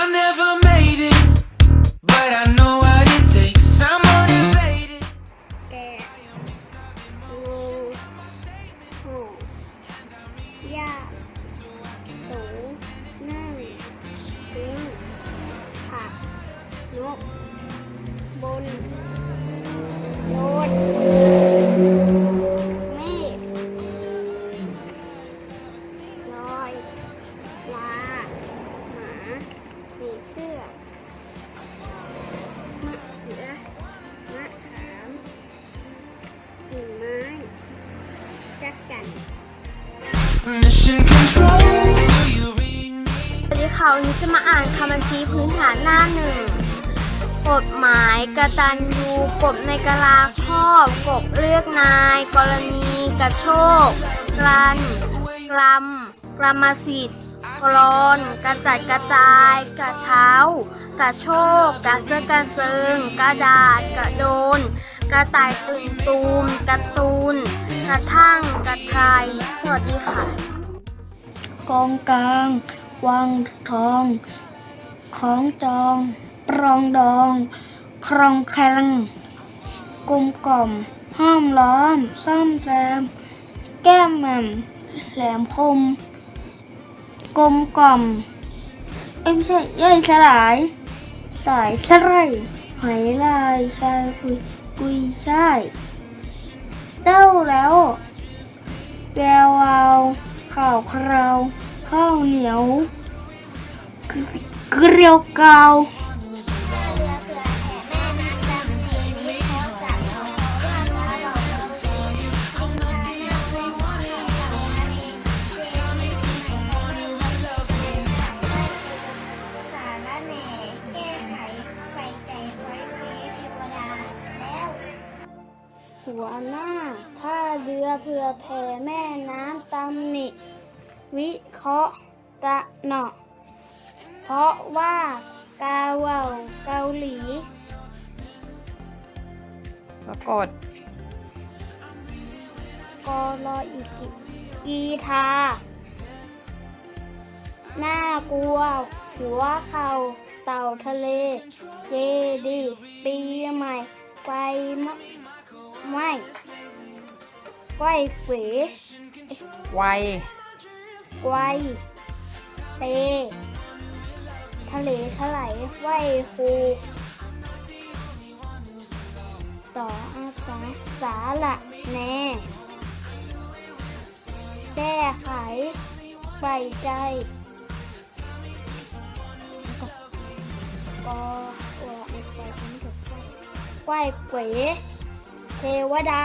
I never made it, but I know what it takes. Someone is faded. Yeah. สวัสดีค่ะวันนี้จะมาอ่านคำบัญชีพื้นฐานหน้าหนึ่งกฎหมายกระตัญญูกบในกะลาครอบกบเลือกนาย กรณีกระโชกกลันกลัมกรรมสิทธิ์กรอนกระจัดกระจายกระเช้ากระโชกกระเสื้อกระเจิงกระดาษกระโดน กระต่ายตื่นตูมกระตูนกระทั่งกระไทยสวัสดีค่ะ กองกลาง วางทอง ของจอง ปรองดอง ครองแคลงกลมกล่อม ห้อมล้อม ซ่อมแซม แก้มแหม่มแหลมคม กลมกล่อม เอ้ยไม่ใช่ย่อยสลาย สายสไลหอยลายชายกุยกุยช่ายเต้าแล้วแกววาว ข่าวคราว ข้าวเหนียว เกลียวกาว หัวหน้าท่าเรือเพื่อแผ่แม่น้ำตำหนิวิเคราะห์ตะเหนาะเพราะว่ากาเว่าเกาหลี สะกดกอรออีกิกีทาหน้ากลัว หัวเข่าเต่าทะเล เจดี ปีใหม่ ไฟมะ ไหม้ไฟเฝไวไกวเตทะเลทลายไหวคูต่ออาสาสาละแน่แก้ไขใส่ใจก็ตัวไอ้ใจฉันถูกไหวเก๋ เทวดา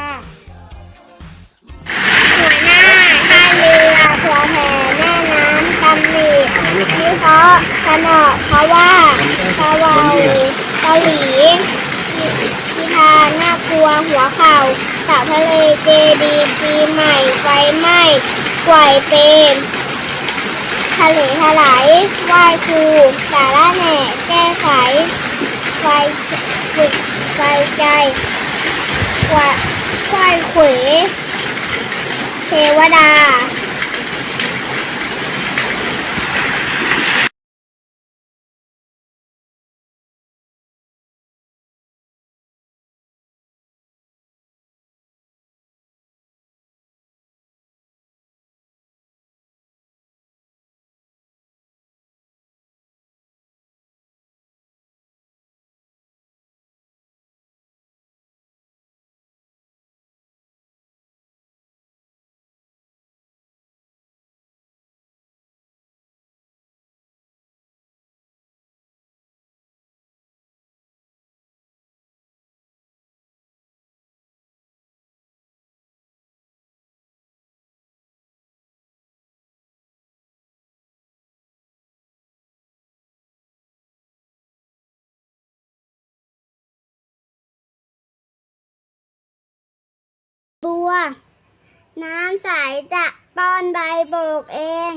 หัวหน้าท่าเรือเพื่อแผ่แม่น้ำตำหนิวิเคราะห์ขนอเพราะว่าพะวาเกาหลีพิธาน่ากลัวหัวเข่าสาวทะเลเจดีปีใหม่ไฟไหม้กวยเป็นทะเลถลายไหว้ครูสาระแหน่แก้ไขไฟฝึกไฟใจ ควาไหว้เขวเทวดา บัว น้ำใสจะป้อนใบโบกเอง